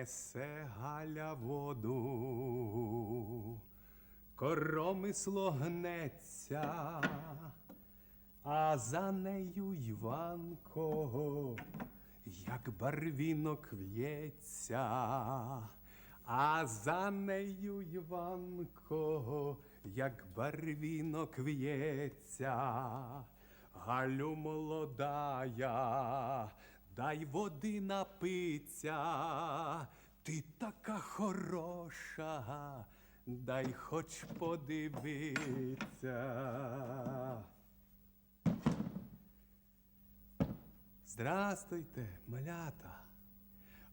Несе Галя воду, коромисло гнеться, а за нею Іванко, як барвінок в'ється, а за нею Іванко, як барвінок в'ється. Галю молодая, дай води напиться, ти така хороша, дай хоч подивиться. Здрастуйте, малята.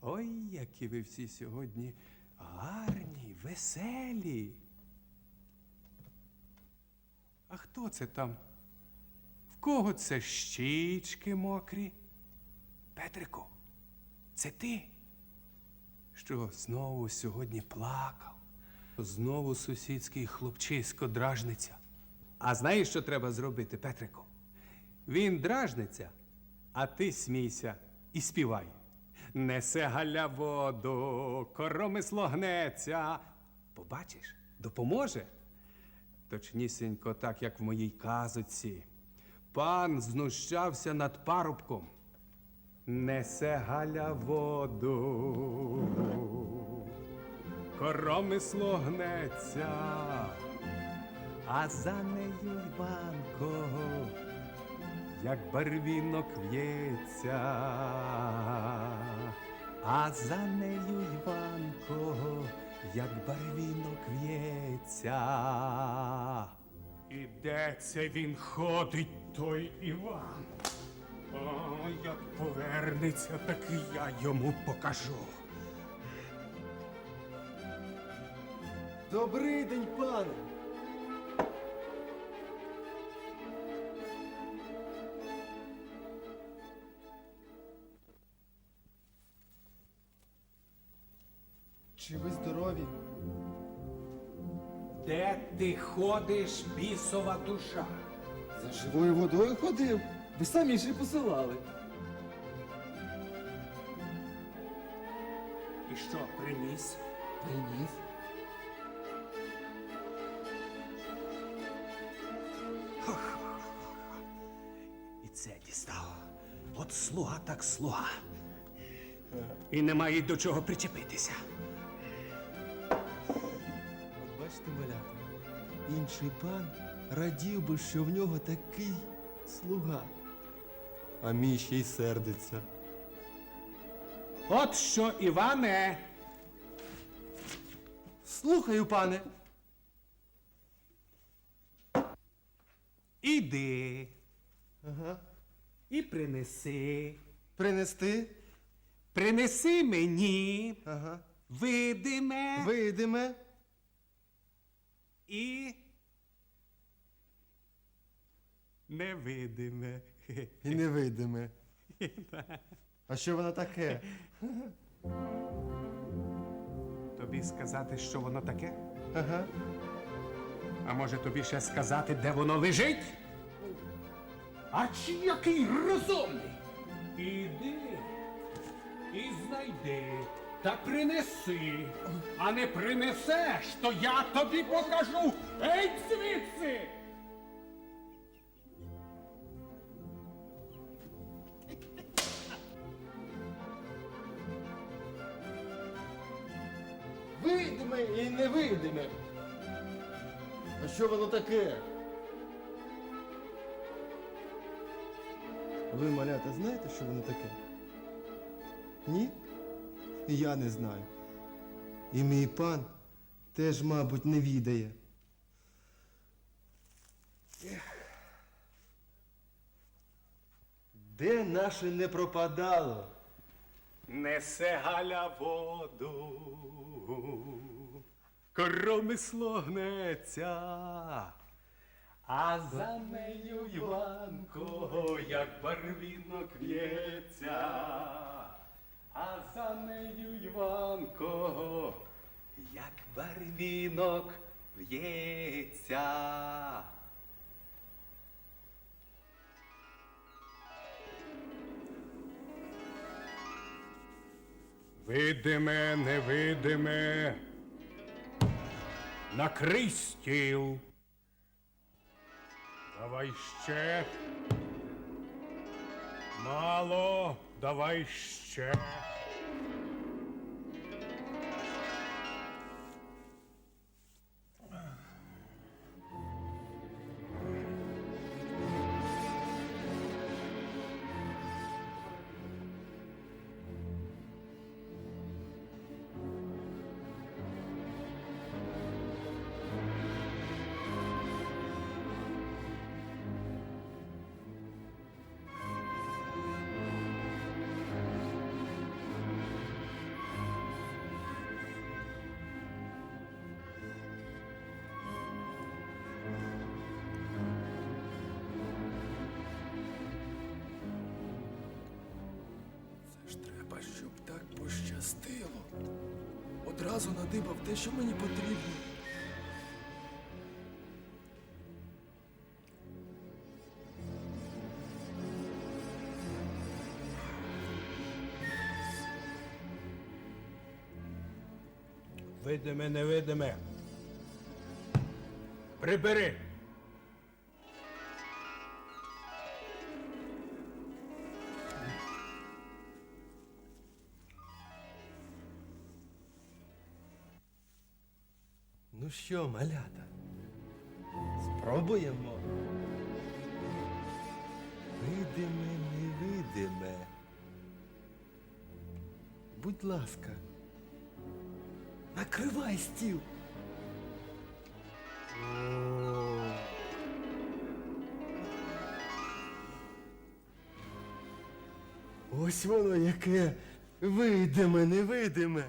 Ой, які ви всі сьогодні гарні, веселі. А хто це там? В кого це щічки мокрі? Петрику, це ти? Що знову сьогодні плакав? Знову сусідський хлопчисько дражниться. А знаєш, що треба зробити, Петрику? Він дражниться, а ти смійся і співай. Несе галя воду, коромисло гнеться. Побачиш, допоможе? Точнісінько, так як в моїй казоці. Пан знущався над парубком. Несе галя воду, коромисло гнеться, а за нею Іванко, як барвінок в'ється, а за нею Іванко, як барвінок в'ється. І де це він ходить, той Іван? О, як повернеться, так і я йому покажу. Добрий день, пане. Чи ви здорові? Де ти ходиш, бісова душа? За живою водою ходив. Ви самі ж і посилали. І що приніс? Приніс. І це дістав. От слуга так слуга. І немає до чого причепитися. От бачите, малята, інший пан радів би, що в нього такий слуга. А мій ще й сердиться. От що, Іване, Слухаю, пане. іди Ага. і принеси. Принести. Принеси мені Ага. видиме Видиме. і невидиме. І невидиме. А що воно таке? Тобі сказати, що воно таке? Ага. А може тобі ще сказати, де воно лежить? А чи який розумний? Іди і знайди та принеси. А не принесеш, то я тобі покажу. Ей, звідси! Невидиме. А що воно таке? Ви, малята, знаєте, що воно таке? Ні? І я не знаю. І мій пан теж, мабуть, не відає. Де наше не пропадало? Несе Галя воду, коромисло гнеться, а за нею Іванко, як барвінок в'ється, а за нею Іванко, як барвінок в'ється. Видиме, невидиме. Накрий стіл. Давай ще. Мало, давай ще. Так пощастило. Одразу надибав те, що мені потрібно. Видиме, невидиме. Прибери. Ну що, малята? Спробуємо. Видиме, невидиме. Будь ласка, накривай стіл. Ось воно яке видиме, невидиме.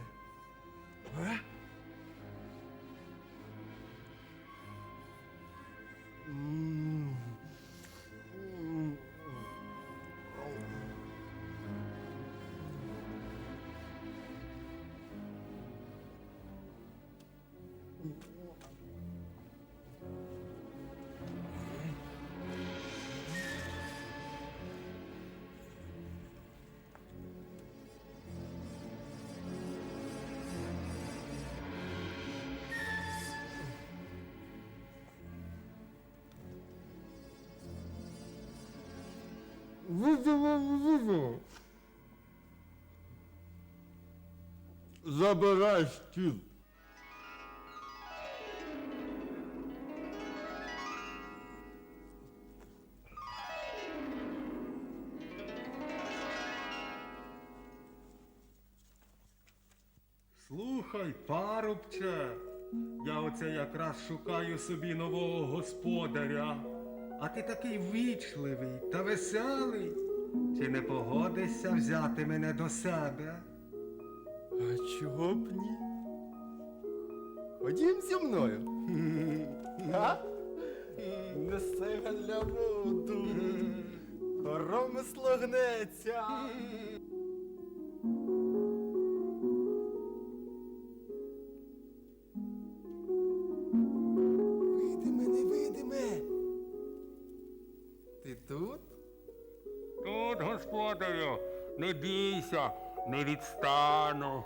А? Забирай стіл. Слухай, парубче, я оце якраз шукаю собі нового господаря. А ти такий вічливий та веселий. Чи не погодишся взяти мене до себе? А чого б ні? Ходім зі мною. А? Несе для воду. Коромисло гнеться. Не бійся, не відстану.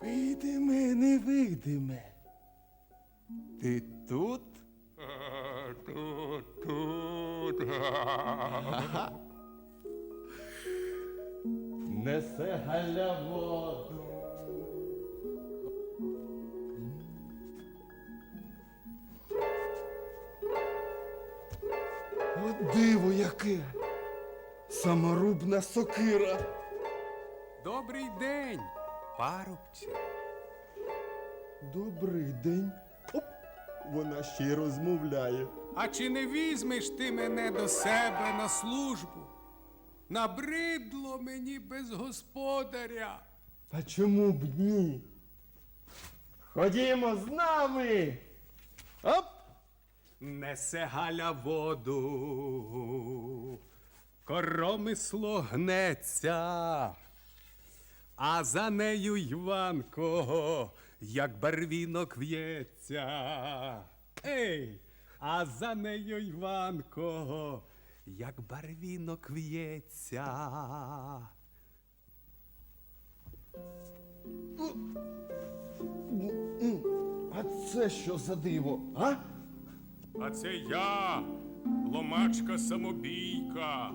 Видиме, невидиме. Ти тут? Тут, тут. Несе Галя воду. Яке! Саморубна сокира. Добрий день, парубче. Добрий день. Оп, вона ще й розмовляє. А чи не візьмеш ти мене до себе на службу? Набридло мені без господаря. А чому б ні? Ходімо з нами. Оп! Несе Галя воду, коромисло гнеться, а за нею Іванко, як барвінок в'ється. Ей, а за нею Іванко, як барвінок в'ється. А це що за диво, а? А це я, ломачка самобійка.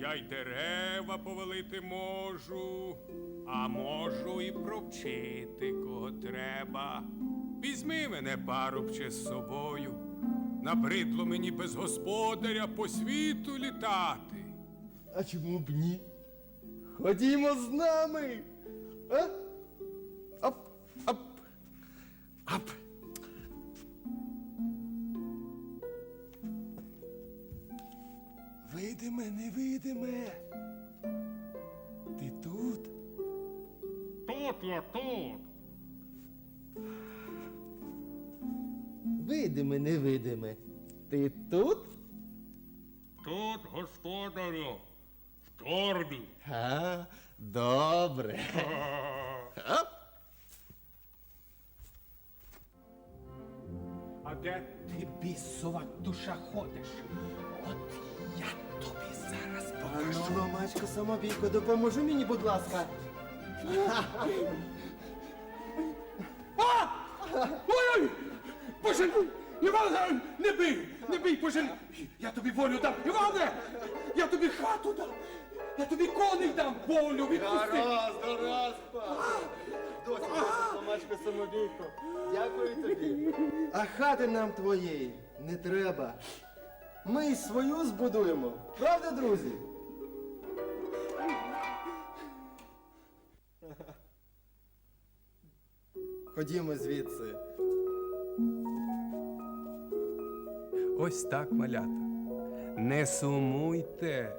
Я й дерева повалити можу, а можу і провчити кого треба. Візьми мене, парубче, з собою. Набридло мені без господаря по світу літати. А чому б ні? Ходімо з нами. А? Ап, ап, ап. Видиме, невидиме. Ти тут? Тут я тут. Видиме, невидиме. Ти тут? Тут, господарю, в торбі. А, добре. А де ти бісова душа ходиш? От я тобі зараз А ну, ломачко самобійко, допоможи мені, будь ласка. Ой-ой! Пожалуй! Іване! Не бий! Не бий, пожалуй! Я тобі волю дам! Іване! Я тобі хату дам! Я тобі коней дам! Волю відпусти! Гаразд, гаразд, пане. Досить, досить, самобійко. Дякую тобі. А хати нам твоєї не треба. Ми й свою збудуємо. Правда, друзі? Ходімо звідси. Ось так, малята. Не сумуйте,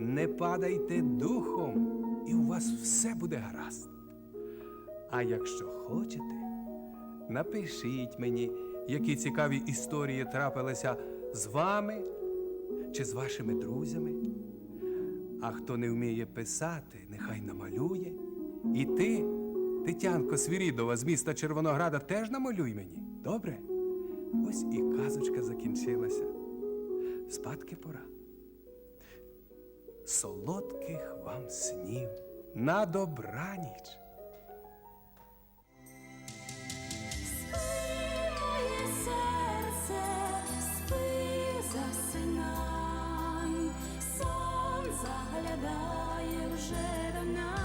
не падайте духом, і у вас все буде гаразд. А якщо хочете, напишіть мені, які цікаві історії трапилися з вами чи з вашими друзями. А хто не вміє писати, нехай намалює. І ти, Тетянко Свірідова з міста Червонограда, теж намалюй мені. Добре? Ось і казочка закінчилася. Спадки пора. Солодких вам снів на добраніч. спадає вже до нас.